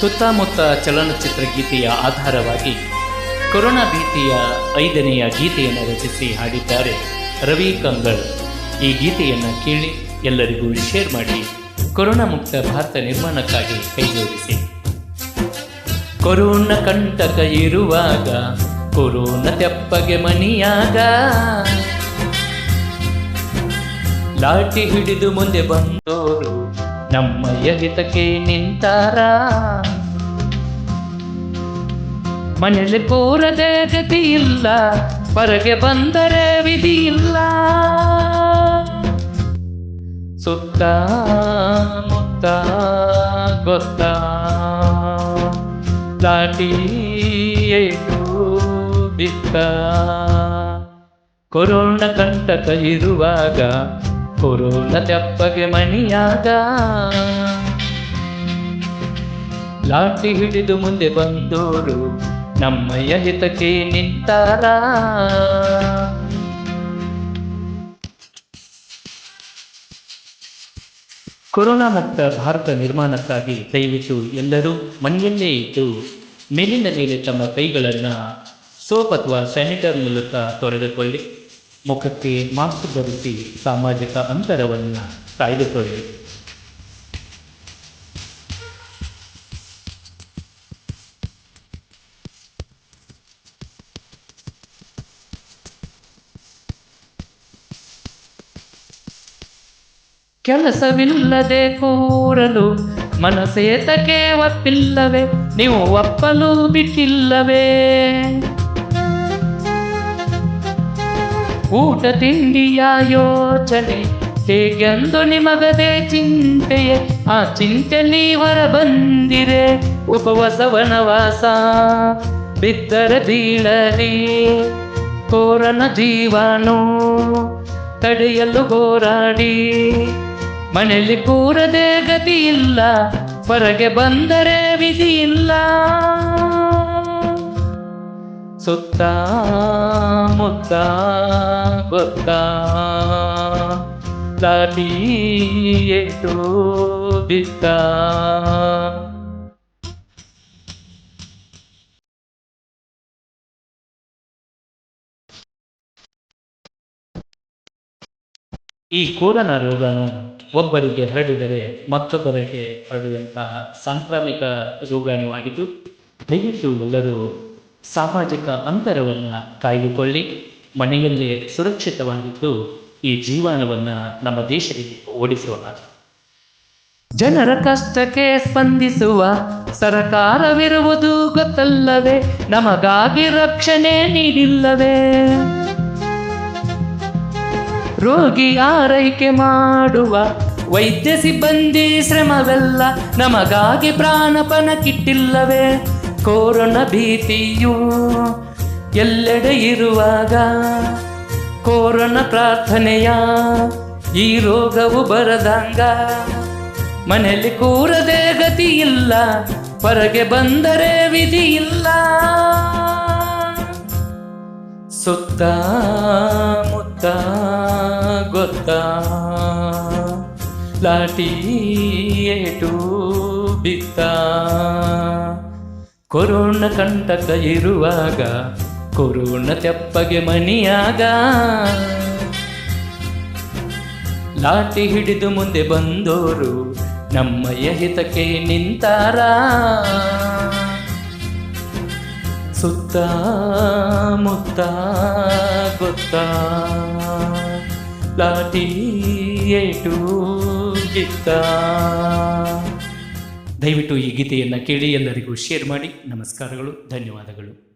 ಸುತ್ತಮುತ್ತ ಚಲನಚಿತ್ರ ಗೀತೆಯ ಆಧಾರವಾಗಿ ಕೊರೋನಾ ಭೀತಿಯ ಐದನೆಯ ಗೀತೆಯನ್ನು ರಚಿಸಿ ಹಾಡಿದ್ದಾರೆ ರವಿ ಕಂಗಳ್ ಈ ಗೀತೆಯನ್ನು ಕೇಳಿ ಎಲ್ಲರಿಗೂ ಶೇರ್ ಮಾಡಿ, ಕೊರೋನಾ ಮುಕ್ತ ಭಾರತ ನಿರ್ಮಾಣಕ್ಕಾಗಿ ಕೈಜೋಡಿಸಿ. ಕೊರೋನಾ ಕಂಟಕ ಇರುವಾಗ, ಕೊರೋನಾ ತೆಪ್ಪಗೆ ಮನಿಯಾಗ ಲಾಟಿ ಹಿಡಿದು ಮುಂದೆ ಬಂದೋರು ನಮ್ಮಯ್ಯ ಹಿತಕ್ಕೆ ನಿಂತಾರ. ಮನೆಯಲ್ಲಿ ಕೂರದೆ ಗತಿ ಇಲ್ಲ, ಹೊರಗೆ ಬಂದರೆ ವಿಧಿ ಇಲ್ಲ. ಸುತ್ತ ಮುತ್ತ ಗೊತ್ತ ದಾಟಿ ಬಿತ್ತ. ಕೊರೋನ ಕಂಟಕ ಇರುವಾಗ ಕೊರೋನ ತೆಪ್ಪಗೆ ಮಣಿಯಾಗ. ಲಾಟಿ ಹಿಡಿದು ಮುಂದೆ ಬಂದೋರು ನಮ್ಮಯ್ಯ ಹಿತಕ್ಕೆ ನಿಂತಾರ? ಕೊರೋನಾ ಮುಕ್ತ ಭಾರತ ನಿರ್ಮಾಣಕ್ಕಾಗಿ ದಯವಿಟ್ಟು ಎಲ್ಲರೂ ಮನೆಯಲ್ಲೇ ಇದ್ದು ಮೇಲಿನ ಮೇಲೆ ತಮ್ಮ ಕೈಗಳನ್ನು ಸೋಪ್ ಅಥವಾ ಸ್ಯಾನಿಟರ್ ಮೂಲಕ ತೊರೆದುಕೊಳ್ಳಿ. ಮುಖಕ್ಕೆ ಮಾಸ್ಕ್ ಧರಿಸಿ ಸಾಮಾಜಿಕ ಅಂತರವನ್ನು ಕಾಯ್ದುಕೊಳ್ಳಿ. ಕೆಲಸವಿಲ್ಲದೆ ಕೂರಲು ಮನಸೇತಕ್ಕೆ ಒಪ್ಪಿಲ್ಲವೆ? ನೀವು ಒಪ್ಪಲು ಬಿಟ್ಟಿಲ್ಲವೇ? ಊಟ ತಿಂಡಿಯ ಯೋಚನೆ ಹೇಗೆಂದು ನಿಮಗದೆ ಚಿಂತೆಯೇ? ಆ ಚಿಂತೆ ನೀವರ ಬಂದಿರೆ ಉಪವಾಸ ವನವಾಸ ಬಿದ್ದರೆ ಬೀಳಲಿ ಕೋರನ ಜೀವಾನು. ತಡೆಯಲು ಹೋರಾಡಿ. ಮನೆಯಲ್ಲಿ ಕೂರದೆ ಗತಿ ಇಲ್ಲ ಹೊರಗೆ ಬಂದರೆ ವಿಧಿ ಇಲ್ಲ ಸುತ್ತ ಮುತ್ತ ಗೊತ್ತ ಲಾಠಿ ಏಟು ಬಿತ್ತ. ಈ ಕೂರನ ರೋಗನು ಒಬ್ಬರಿಗೆ ಹರಡಿದರೆ ಮತ್ತೊಬ್ಬರಿಗೆ ಹರಡುವಂತಹ ಸಾಂಕ್ರಾಮಿಕ ರೋಗಾಣುವಾಗಿದ್ದು ದಯವಿಟ್ಟು ಎಲ್ಲರೂ ಸಾಮಾಜಿಕ ಅಂತರವನ್ನು ಕಾಯ್ದುಕೊಳ್ಳಿ, ಮನೆಯಲ್ಲೇ ಸುರಕ್ಷಿತವಾಗಿದ್ದು ಈ ಜೀವನವನ್ನು ನಮ್ಮ ದೇಶದಲ್ಲಿ ಓಡಿಸೋಣ. ಜನರ ಕಷ್ಟಕ್ಕೆ ಸ್ಪಂದಿಸುವ ಸರಕಾರವಿರುವುದು ಗೊತ್ತಲ್ಲವೇ? ನಮಗಾಗಿ ರಕ್ಷಣೆ ನೀಡಿಲ್ಲವೇ? ರೋಗಿ ಆರೈಕೆ ಮಾಡುವ ವೈದ್ಯ ಸಿಬ್ಬಂದಿ ಶ್ರಮವೆಲ್ಲ ನಮಗಾಗಿ ಪ್ರಾಣಪಣ ಕಿಟ್ಟಿಲ್ಲವೇ? ಕೊರೋನಾ ಭೀತಿಯು ಎಲ್ಲೆಡೆ ಇರುವಾಗ ಕೊರೋನಾ ಪ್ರಾರ್ಥನೆಯ ಈ ರೋಗವು ಬರದಂಗ ಮನೆಯಲ್ಲಿ ಕೂರದೆ ಗತಿ ಇಲ್ಲ ಹೊರಗೆ ಬಂದರೆ ವಿಧಿ ಇಲ್ಲ ಸುತ್ತ ಮುತ್ತ ಗೊತ್ತ? ಲಾಟಿ ಏಟು ಬಿತ್ತ? ಕೊರೋಣ ಕಂಟಕ ಇರುವಾಗ ಕೊರೋನ ತೆಪ್ಪಗೆ ಮಣಿಯಾಗ ಲಾಟಿ ಹಿಡಿದು ಮುಂದೆ ಬಂದೋರು ನಮ್ಮಯ್ಯ ಹಿತಕ್ಕೆ ನಿಂತಾರ? ಸುತ್ತ ಮುತ್ತ ಗೊತ್ತ ಲಾಟಿ ಏಟು ಗಿತ್ತ. ದಯವಿಟ್ಟು ಈ ಗೀತೆಯನ್ನು ಕೇಳಿ ಎಲ್ಲರಿಗೂ ಶೇರ್ ಮಾಡಿ. ನಮಸ್ಕಾರಗಳು, ಧನ್ಯವಾದಗಳು.